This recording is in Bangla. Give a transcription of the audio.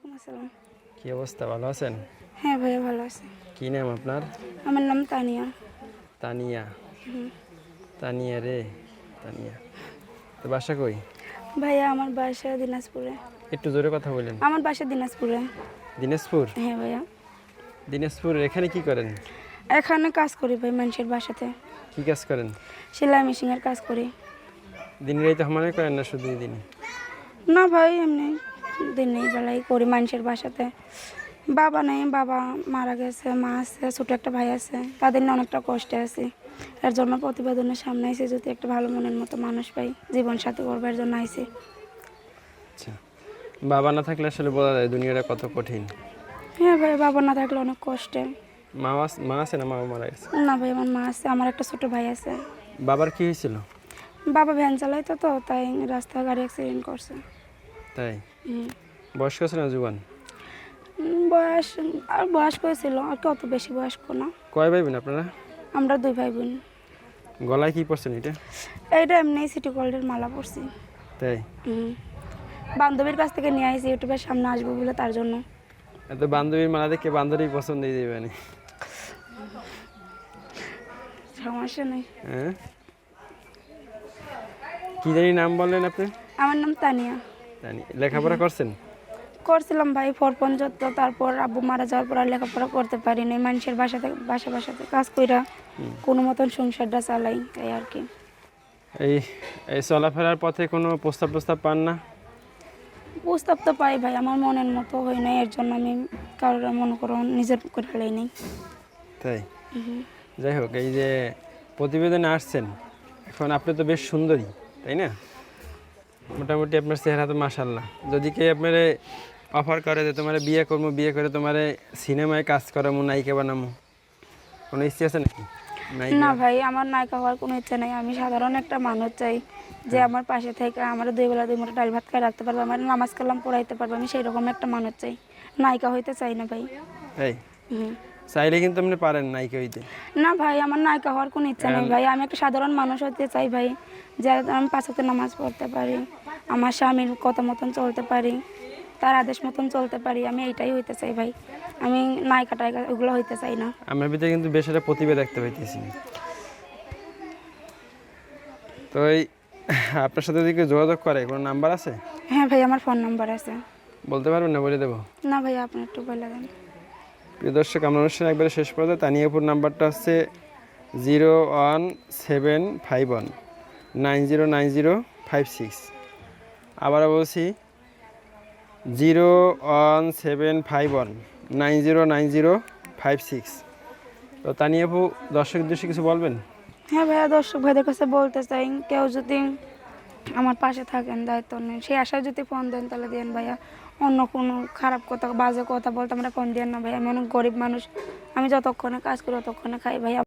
ওয়ালাইকুম আসসালাম। কি অবস্থা? ভালো আছেন? হ্যাঁ ভাইয়া ভালো আছে। কি নাম আপনার? আমার নাম তানিয়া। তানিয়া। তানিয়া রে তানিয়া। তো বাসা কই? ভাইয়া আমার বাসা দিনাজপুরে। একটু জোরে কথা বলেন। আমার বাসা দিনাজপুরে। দিনাজপুর? হ্যাঁ ভাইয়া। দিনাজপুর এখানে কি করেন? এখানে কাজ করি ভাই মানুষের বাসাতে। কি কাজ করেন? সেলাই মেশিনের কাজ করি। দিন রাইতে সমানে করেন না শুধু দিন? না ভাই এমনি। দিনের বেলায় করি মানুষের বাসাতে। বাবা নেই বাবা মারা গেছে মা আছে ছোটো একটা ভাই আছে তাদের নিয়ে অনেকটা কষ্টে আছি। এর জন্য প্রতিবেদনের সামনে আইসি যদি একটা ভালো মনের মতো মানুষ পাই জীবন সাথী করবার জন্য আইসি আচ্ছা বাবা না থাকলে আসলে বোঝা যায় দুনিয়াটা কত কঠিন। হ্যাঁ ভাই বাবা না থাকলে অনেক কষ্টে। মা মা আছে না মা মারা গেছে? না ভাই আমার মা আছে আমার একটা ছোট ভাই আছে। বাবার কি হয়েছিল? বাবা ভ্যান চালাইতো তো তাই রাস্তায় গাড়ি অ্যাক্সিডেন্ট করছে। তাই? বয়স্ক আছে না জুয়ান বয়স আর বয়স্ক ছিল আর কি অত বেশি বয়স্ক না। কয় ভাই বোন আপনারা? আমরা দুই ভাই বোন গলায় কি পড়ছেন এটা? এইটা এমনি সিটি গোল্ডের মালা পরছি। তাই? বান্ধবীর কাছ থেকে নিয়ে আসি ইউটিউবের সামনে আসব বলে তার জন্য। এত বান্ধবীর মালা দেখে বান্ধবী পছন্দ দিয়ে দেবে না সমস্যা নেই। হ্যাঁ? কি জানি নাম বললেন আপনি? আমার নাম তানিয়া। লেখাপড়া করছেন? করছিলাম ভাই ফোর পর্যন্ত তারপর আব্বু মারা যাওয়ার পর আর লেখাপড়া করতে পারি পারিনি। মানুষের বাসাতে বাসা বাসাতে কাজ কইরা কোনো মতন সংসারটা চালাই এই আর কি। এই এই চলাফেরার পথে কোনো প্রস্তাব প্রস্তাব পান না? প্রস্তাব তো পাই ভাই আমার মনের মতো হয় না এর জন্য আমি কারোর মনে করো নিজের করে ফেলাই নেই। তাই? যাই হোক এই যে প্রতিবেদনে আসছেন এখন আপনি তো বেশ সুন্দরী তাই না? মোটামুটি আপনার চেহারা তো মাসাল্লাহ যদি কেউ আপনার অফার করে যে তোমার বিয়ে করব বিয়ে করে তোমার সিনেমায় কাজ করামো নায়িকা বানামো কোনো ইচ্ছে আছে নাকি? না ভাই আমার নায়িকা হওয়ার কোনো ইচ্ছে নেই। আমি সাধারণ একটা মানুষ চাই যে আমার পাশে থেকে আমার দুই বেলা দুই মুঠো ডাল ভাত খাই রাখতে পারব আমার নামাজ কালাম পড়াইতে পারব। আমি সেই রকম একটা মানুষ চাই। নায়িকা হইতে চাই না ভাই। হুম। চাইলে কিন্তু আপনি পারেন নায়িকা হইতে। না ভাই আমার নায়িকা হওয়ার কোনো ইচ্ছা নেই ভাই। আমি একটা সাধারণ মানুষ হতে চাই ভাই যে আমি পাঁচতে নামাজ পড়তে পারি। আমার স্বামীর কথা মতন চলতে পারি তার আদেশ মতন চলতে পারি আমি এইটাই হইতে চাই ভাই। আমি নায়িকা টায়িকা ওগুলো হইতে চাই না। আমার ভিতরে কিন্তু বেশ একটা প্রতিভা দেখতে পাইতেছি। তো এই আপনার সাথে যদি কেউ যোগাযোগ করে কোনো নাম্বার আছে? হ্যাঁ ভাই আমার ফোন নাম্বার আছে। বলতে পারবেন না বলে দেবো? না ভাই আপনি একটু বলে দেন। প্রিয় দর্শক আমরা অনুষ্ঠান একবারে শেষ পর্যায়ে তানিয়াপুর নাম্বারটা হচ্ছে zero one seven five one nine zero nine zero five six. আবারও বলছি, zero one seven five one, nine zero nine zero five six. তো তানিয়াপু দর্শক উদ্দেশ্যে কিছু বলবেন? হ্যাঁ ভাইয়া, দর্শক ভাইদের কাছে বলতে চাই, কেউ যদি আমার পাশে থাকেন, দায়িত্ব নেই সেই আশায় যদি ফোন দেন, তাহলে দেন ভাইয়া। অন্য কোনো খারাপ কথা, বাজে কথা বলতে আমরা ফোন দেন না ভাইয়া। আমি অনেক গরিব মানুষ, আমি যতক্ষণে কাজ করি, ততক্ষণে খাই ভাইয়া।